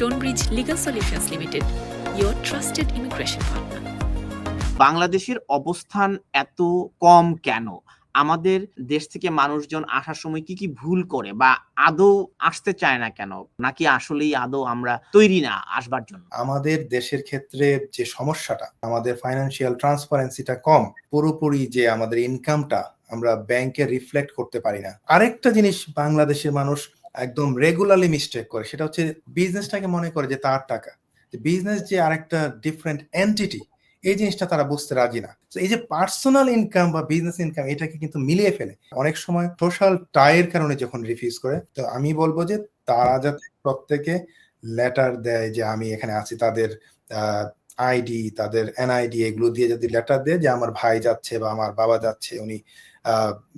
Stonebridge Legal Solutions Limited, your trusted immigration partner. বাংলাদেশের অবস্থান এত কম কেন? আমাদের দেশ থেকে মানুষজন আসার সময় কি কি ভুল করে বা আদৌ আসতে চায় না কেন? নাকি আসলেই আদৌ আমরা তৈরি না আসবার জন্য? আমাদের দেশের ক্ষেত্রে যে সমস্যাটা আমাদের ফাইন্যান্সিয়াল ট্রান্সপারেন্সিটা কম পুরোপুরি যে আমাদের ইনকামটা আমরা ব্যাংকে রিফ্লেক্ট করতে পারি না। আরেকটা জিনিস বাংলাদেশের মানুষ একদম রেগুলারলি মিস্টেক করে। সেটা হচ্ছে বিজনেসটাকে মনে করে যে তার টাকা। বিজনেস যে আরেকটা ডিফারেন্ট এন্টিটি এই জিনিসটা তারা বুঝতে রাজি না। এই যে পার্সোনাল ইনকাম বা বিজনেস ইনকাম এটাকে কিন্তু মিলিয়ে ফেলে। অনেক সময় সোশ্যাল টাইয়ের কারণে যখন রিফিউজ করে, তো আমি বলব যে তারা যাতে প্রত্যেকে লেটার দেয় যে আমি এখানে আছি, তাদের আইডি তাদের এনআইডি এগুলো দিয়ে যদি লেটার দেয় যে আমার ভাই যাচ্ছে বা আমার বাবা যাচ্ছে, উনি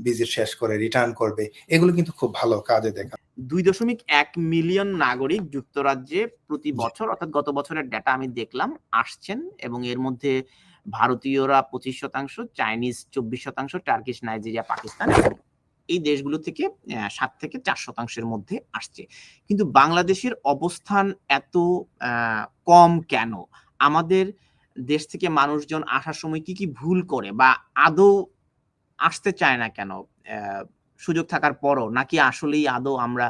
ভিজিট শেষ করে রিটার্ন করবে, এগুলো কিন্তু খুব ভালো কাজে দেখা দুই দশমিক এক মিলিয়ন নাগরিক যুক্তরাজ্যে প্রতি বছর অর্থাৎ গত বছরের ডেটা আমি দেখলাম আসছেন এবং এর মধ্যে ভারতীয়রা পঁচিশ শতাংশ চাইনিজ চব্বিশ শতাংশ টার্কিশ নাইজেরিয়া পাকিস্তান এই দেশগুলো থেকে সাত থেকে চার শতাংশের মধ্যে আসছে। কিন্তু বাংলাদেশের অবস্থান এত কম কেন? আমাদের দেশ থেকে মানুষজন আসার সময় কি কি ভুল করে বা আদৌ আসতে চায় না কেন? আহ, সুযোগ থাকার পরও নাকি আসলেই আদৌ আমরা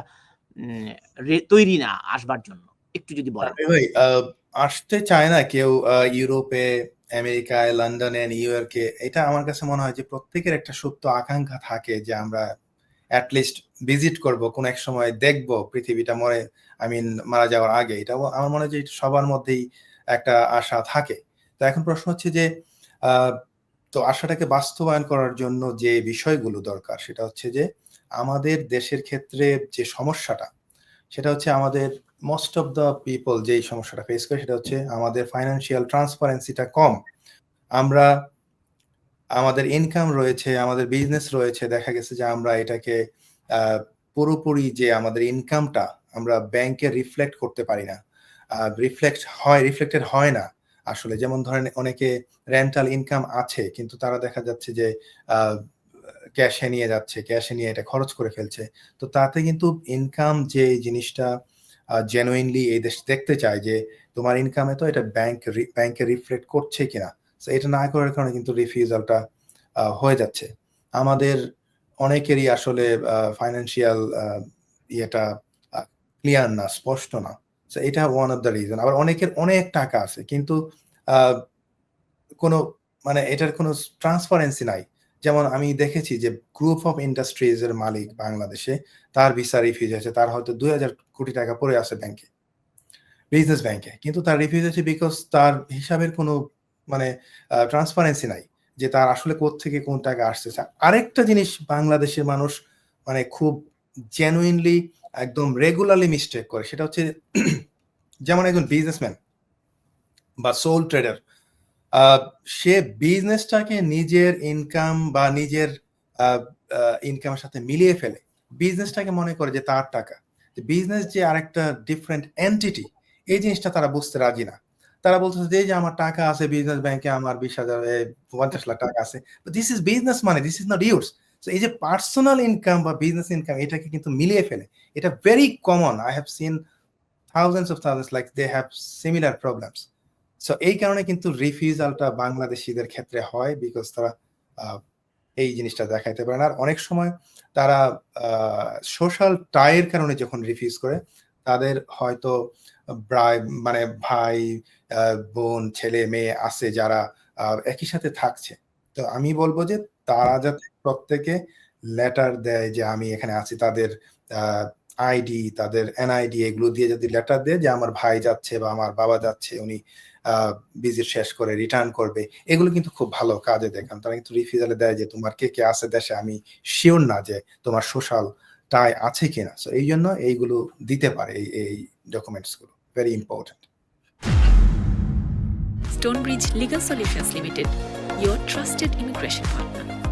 তৈরি না আসবার জন্য? একটু যদি বলেন। আসতে চায় না কেউ ইউরোপে, আমেরিকায়, লন্ডনে, নিউ ইয়র্কে, এটা আমার কাছে মনে হয় যে প্রত্যেকের একটা সত্য আকাঙ্ক্ষা থাকে যে আমরা অ্যাটলিস্ট ভিজিট করব, কোন এক সময় দেখব পৃথিবীটা মরে আই মিন মারা যাওয়ার আগে। এটা আমার মনে হয় যে সবার মধ্যেই একটা আশা থাকে। তো এখন প্রশ্ন হচ্ছে যে তো আশাটাকে বাস্তবায়ন করার জন্য যে বিষয়গুলো দরকার, সেটা হচ্ছে যে আমাদের দেশের ক্ষেত্রে যে সমস্যাটা, সেটা হচ্ছে আমাদের মোস্ট অফ দ্য পিপল যেই সমস্যাটা ফেস করে, সেটা হচ্ছে আমাদের ফাইন্যান্সিয়াল ট্রান্সপারেন্সিটা কম। আমরা, আমাদের ইনকাম রয়েছে, আমাদের বিজনেস রয়েছে, দেখা গেছে যে আমরা এটাকে পুরোপুরি যে আমাদের ইনকামটা আমরা ব্যাংকে রিফ্লেক্ট করতে পারি না। রিফ্লেক্ট হয় রিফ্লেক্টেড হয় না। আসলে যেমন ধরেন অনেকে রেন্টাল ইনকাম আছে, কিন্তু তারা দেখা যাচ্ছে যে ক্যাশে নিয়ে যাচ্ছে ক্যাশে নিয়ে এটা খরচ করে ফেলছে। তো তাতে কিন্তু ইনকাম যে জিনিসটা জেনুইনলি এই দেশ দেখতে চায় যে, তোমার ইনকামে তো এটা ব্যাংক ব্যাংকে রিফ্লেক্ট করছে কিনা। তো এটা না করার কারণে কিন্তু রিফিউজালটা হয়ে যাচ্ছে। আমাদের অনেকেরই আসলে ফাইন্যান্সিয়াল ইয়েটা ক্লিয়ার না, স্পষ্ট না। এটা ওয়ান অফ দ্য রিজন আবার অনেকের অনেক টাকা আছে, কিন্তু কোনো মানে এটার কোনো ট্রান্সপারেন্সি নাই। যেমন আমি দেখেছি যে গ্রুপ অফ ইন্ডাস্ট্রিজ এর মালিক বাংলাদেশে, তার ভিসা রিফিউজ হয়েছে, তার হয়তো দুই হাজার কোটি টাকা পড়ে আছে ব্যাংকে বিজনেস ব্যাংকে কিন্তু তার রিফিউজ হয়েছে বিকজ তার হিসাবের কোনো মানে ট্রান্সপারেন্সি নাই যে তার আসলে থেকে কোন টাকা আসতেছে। আরেকটা জিনিস বাংলাদেশের মানুষ মানে খুব জেনুইনলি একদম রেগুলারলি মিস্টেক করে। সেটা হচ্ছে যেমন একজন বিজনেসম্যান বা সোল ট্রেডার সে বিজনেসটাকে নিজের ইনকাম বা নিজের ইনকামের সাথে মিলিয়ে ফেলে। বিজনেসটাকে মনে করে যে তার টাকা। বিজনেস যে আরেকটা ডিফারেন্ট এন্টিটি এই জিনিসটা তারা বুঝতে রাজি না। তারা বলতেছে যে যে আমার টাকা আছে বিজনেস ব্যাংকে আমার বিশ হাজার পঞ্চাশ লাখ টাকা আছে। দিস ইজ বিজনেস মানে দিস ইজ নট ইউর্স এই যে পার্সোনাল ইনকাম বা বিজনেস ইনকাম এটাকে কিন্তু মিলিয়ে ফেলে। এটা very common I have seen thousands of thousands like they have similar problems so এই কারণে কিন্তু রিফিউজালটা বাংলাদেশিদের ক্ষেত্রে হয় বিকজ তারা এই জিনিসটা দেখাইতে পারে না। আর অনেক সময় তারা সোশ্যাল টাইয়ের কারণে যখন রিফিউজ করে, তাদের হয়তো মানে ভাই বোন, ছেলে, মেয়ে আছে যারা একই সাথে থাকছে। তো আমি বলব যে তারা যাতে প্রত্যেকে লেটার দেয় যে আমি এখানে আছি, তাদের আইডি তাদের এনআইডি এগুলো দিয়ে যদি লেটার দেয় যে আমার ভাই যাচ্ছে বা আমার বাবা যাচ্ছে, উনি ভিজিট শেষ করে রিটার্ন করবে, এগুলো কিন্তু খুব ভালো কাজে দেখান তারা কিন্তু রিফিউজালে দেয় যে তোমার কে কে আছে দেশে, আমি শিওর না যে তোমার সোশ্যাল টাই আছে কিনা। সো এই জন্য এইগুলো দিতে পারে এই এই ডকুমেন্টসগুলো। Very important Stonebridge Legal Solutions Limited, your trusted immigration partner.